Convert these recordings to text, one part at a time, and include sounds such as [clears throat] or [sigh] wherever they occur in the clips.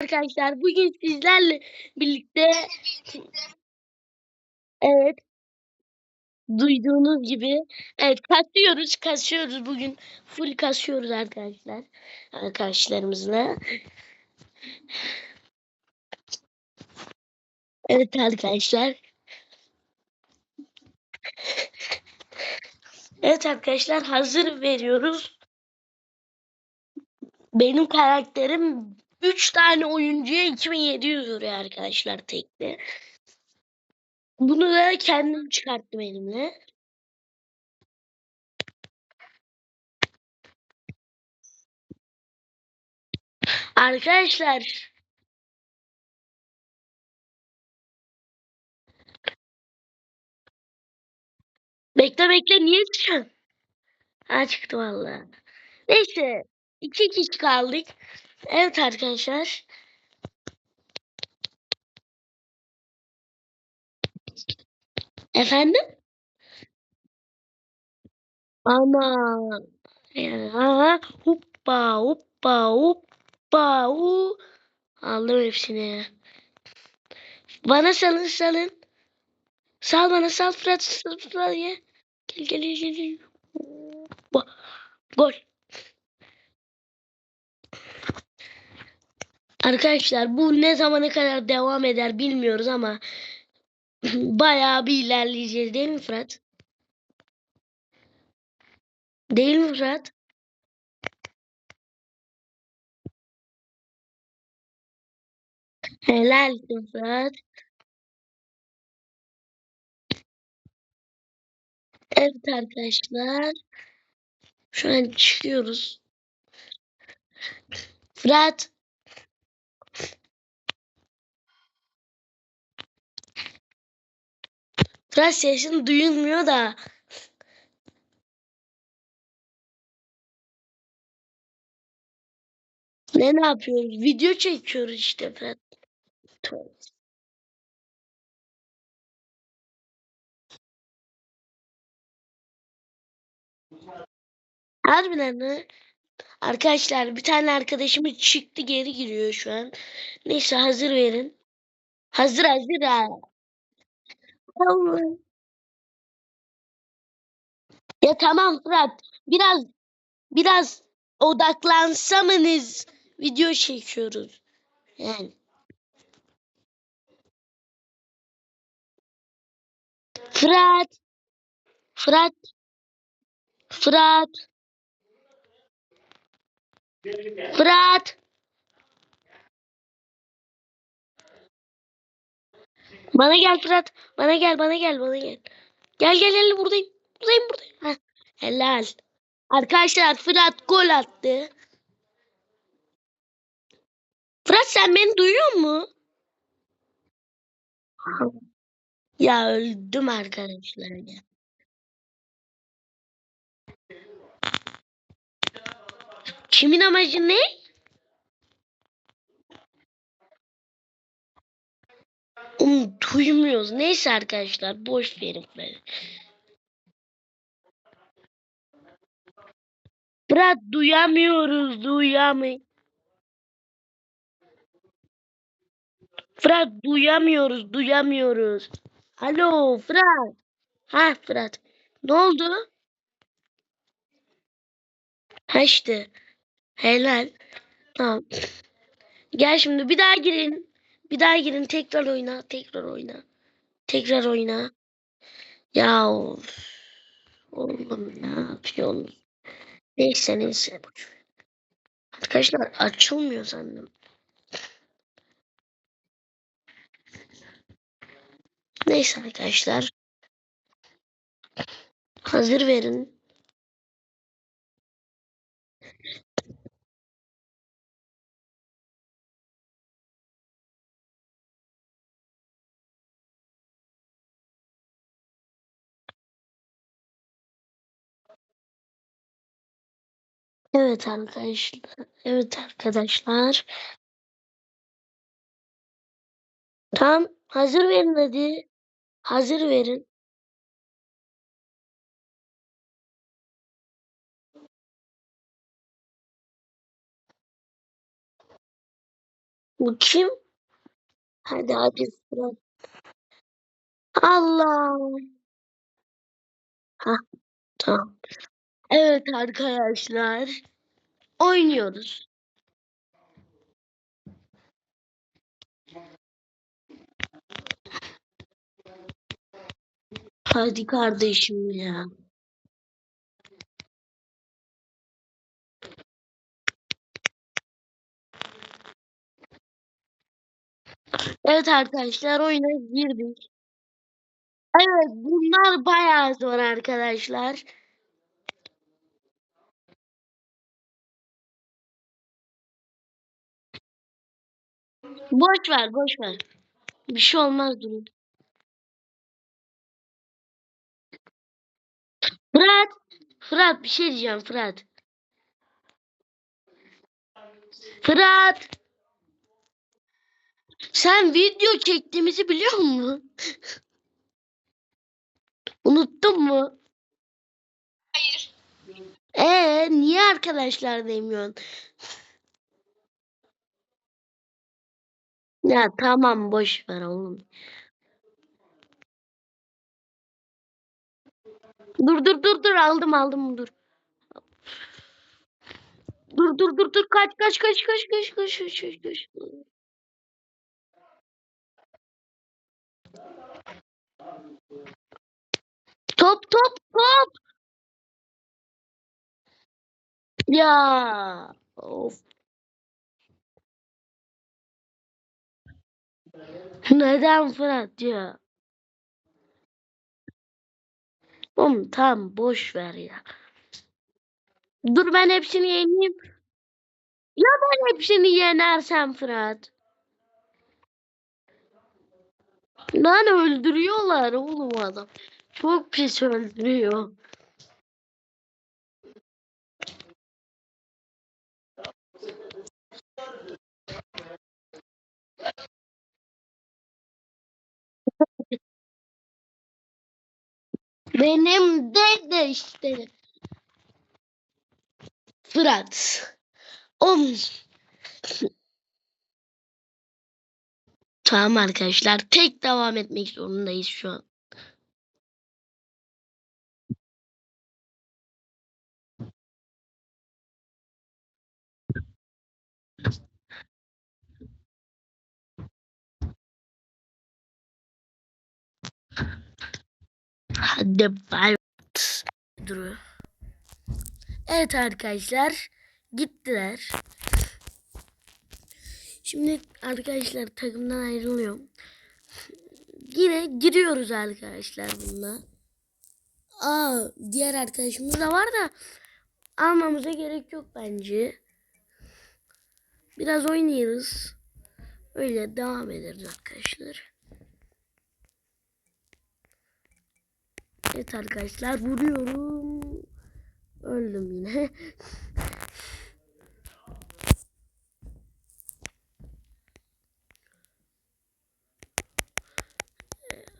arkadaşlar. Bugün sizlerle birlikte evet duyduğunuz gibi evet kasıyoruz kasıyoruz bugün full kasıyoruz arkadaşlar arkadaşlarımızla. Evet arkadaşlar. Evet arkadaşlar hazır veriyoruz. Benim karakterim 3 tane oyuncuya 2700 vuruyor arkadaşlar tekli. Bunu da kendim çıkarttım elimle. Arkadaşlar bekle bekle niye çıkıyorsun? Ha çıktı vallahi. Neyse iki kişi kaldık. Evet arkadaşlar. Efendim? Ya hoppa hoppa hoppa hu. Aldım hepsini. Bana salın salın. Sal bana sal Fırat Fırat ya. Gel gel gel gel. Gol. Arkadaşlar bu ne zamana kadar devam eder bilmiyoruz ama [laughs] bayağı bir ilerleyeceğiz değil mi Fırat? Değil mi Fırat? Helal Fırat. Evet arkadaşlar. Şu an çıkıyoruz. Fırat. Sesin duyulmuyor da. Ne ne yapıyoruz? Video çekiyoruz işte. Tövbe. Harbiden mi? Arkadaşlar bir tane arkadaşımız çıktı geri giriyor şu an. Neyse hazır verin. Hazır hazır ha. Ya tamam Fırat. Biraz biraz odaklansamanız video çekiyoruz. Yani. Fırat. Fırat. Fırat. Fırat. Bana gel Fırat. Bana gel, bana gel, bana gel. Gel gel gel buradayım. Buradayım buradayım. Heh. Helal. Arkadaşlar Fırat gol attı. Fırat sen beni duyuyor mu? Ya öldüm arkadaşlar ya. Kimin amacı ne? Onu duymuyoruz. Neyse arkadaşlar boş verin beni. Fırat duyamıyoruz duyamay. Fırat duyamıyoruz duyamıyoruz. Alo Fırat. Ha Fırat. Ne oldu? Ha işte. Helal. Tamam. Gel şimdi bir daha girin. Bir daha girin tekrar oyna. Tekrar oyna. Tekrar oyna. Ya. Oğlum ne yapıyorsun? Neyse neyse. Arkadaşlar açılmıyor sandım. Neyse arkadaşlar. Hazır verin. Evet arkadaşlar. Evet arkadaşlar. Tamam. Hazır verin hadi. Hazır verin. Bu kim? Hadi hadi Fırat. Allah. Ha tamam. Evet arkadaşlar. Oynuyoruz. Hadi kardeşim ya. Evet arkadaşlar oyuna girdik. Evet bunlar bayağı zor arkadaşlar. Boş ver boş ver. Bir şey olmaz durun. Fırat. Fırat bir şey diyeceğim Fırat. Fırat. Sen video çektiğimizi biliyor musun? [laughs] Unuttun mu? Hayır. Ee niye arkadaşlar demiyorsun? Ya tamam boş ver oğlum. Dur dur dur dur aldım aldım dur. Dur dur dur dur kaç kaç kaç kaç kaç kaç kaç kaç kaç. Top top top. Ya of. Neden Fırat ya? Oğlum tamam boş ver ya. Dur ben hepsini yeneyim. Ya ben hepsini yenersem Fırat. Lan öldürüyorlar oğlum adam. Çok pis öldürüyor. Benim de de işte. Fırat. Om. Tamam arkadaşlar. Tek devam etmek zorundayız şu an. Hadi bay. Dur. Evet arkadaşlar. Gittiler. Şimdi arkadaşlar takımdan ayrılıyorum. Yine giriyoruz arkadaşlar bununla. Aa diğer arkadaşımız da var da almamıza gerek yok bence. Biraz oynayırız. Öyle devam ederiz arkadaşlar. Evet arkadaşlar vuruyorum. Öldüm yine. [laughs]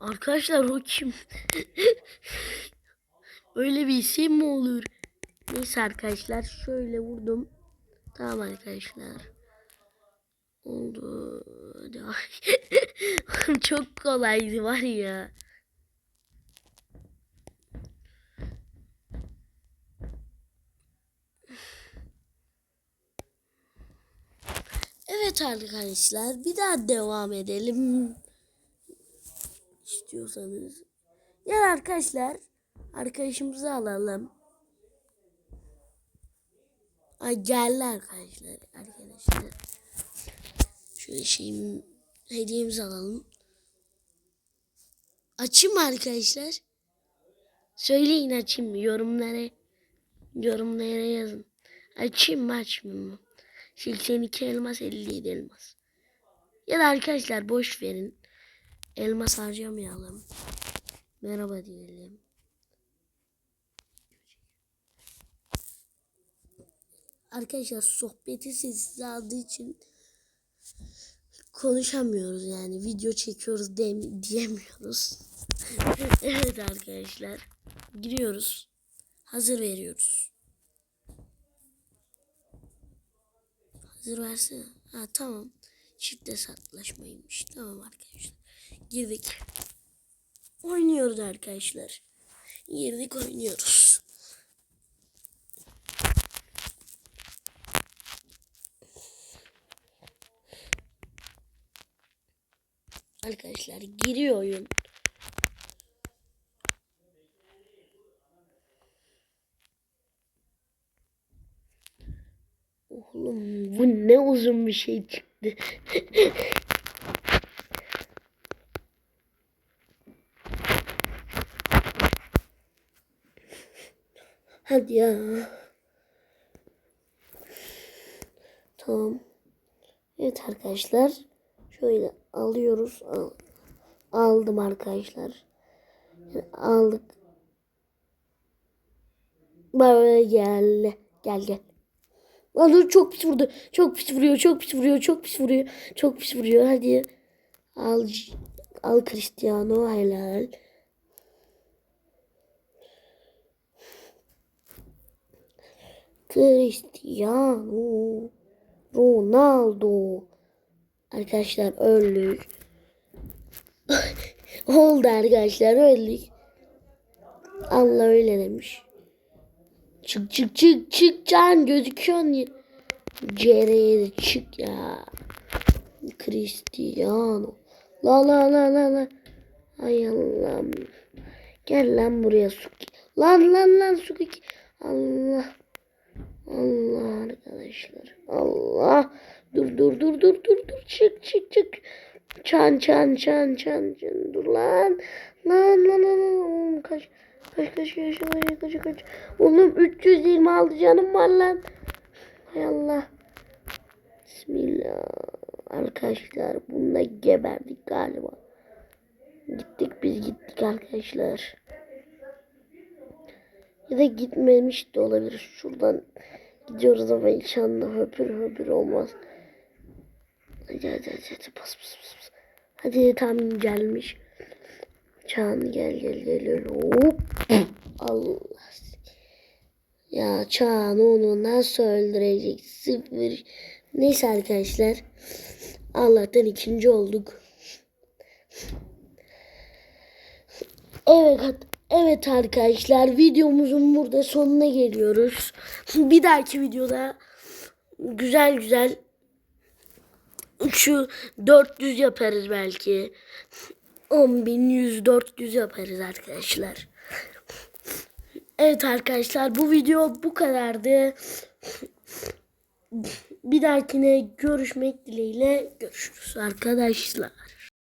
Arkadaşlar o kim? [laughs] Öyle bir isim mi olur? Neyse arkadaşlar şöyle vurdum. Tamam arkadaşlar. Oldu. [laughs] Çok kolaydı var ya. Evet arkadaşlar bir daha devam edelim. İstiyorsanız. Ya arkadaşlar arkadaşımızı alalım. Ay geldi arkadaşlar arkadaşlar. Şöyle şeyim hediyemizi alalım. Açayım mı arkadaşlar? Söyleyin açayım mı? Yorumlara yorumlara yazın. Açayım mı açmayayım mı? 82 elmas 57 elmas. Ya da arkadaşlar boş verin. Elmas harcamayalım. Merhaba diyelim. Arkadaşlar sohbeti sessiz aldığı için konuşamıyoruz yani video çekiyoruz diyemiyoruz. [laughs] evet arkadaşlar giriyoruz. Hazır veriyoruz. Hazır versene. Ha tamam. Çift hesaplaşmaymış. Tamam arkadaşlar. Girdik. Oynuyoruz arkadaşlar. Girdik oynuyoruz. Arkadaşlar giriyor oyun. Oğlum bu ne uzun bir şey çıktı. [laughs] Hadi ya. Tamam. Evet arkadaşlar. Şöyle alıyoruz. Al. Aldım arkadaşlar. Aldık. Böyle gel. Gel gel. Dur çok pis vurdu. Çok pis vuruyor. Çok pis vuruyor. Çok pis vuruyor. Çok pis vuruyor. Hadi. Al. Al Cristiano. Helal. Cristiano Ronaldo. Arkadaşlar öldük. [laughs] Oldu arkadaşlar öldük. Allah öyle demiş. Çık çık çık çık can gözüküyorsun ya. Cereye çık ya. Cristiano. La la la la la. Ay Allah'ım. Gel lan buraya Suki. Lan lan lan Suki. Allah. Allah arkadaşlar. Allah. Dur dur dur dur dur dur. Çık çık çık. Çan çan çan çan çan. Dur lan. Lan lan lan lan. Kaç. Kaç kaç kaç kaç kaç kaç. Oğlum 326 canım var lan. Hay Allah. Bismillah. Arkadaşlar bununla geberdik galiba. Gittik biz gittik arkadaşlar. Ya da gitmemiş de olabilir. Şuradan gidiyoruz ama inşallah höpür höpür olmaz. Hadi hadi hadi, hadi bas bas bas. Hadi tam gelmiş. Çağan gel gel gel. Hop. [clears throat] Allah. Ya Çağan onu nasıl öldürecek? Sıfır. Neyse arkadaşlar. Allah'tan ikinci olduk. Evet, evet arkadaşlar videomuzun burada sonuna geliyoruz. [laughs] Bir dahaki videoda güzel güzel şu 400 yaparız belki. 10.100 400 yaparız arkadaşlar. Evet arkadaşlar bu video bu kadardı. Bir dahakine görüşmek dileğiyle görüşürüz arkadaşlar.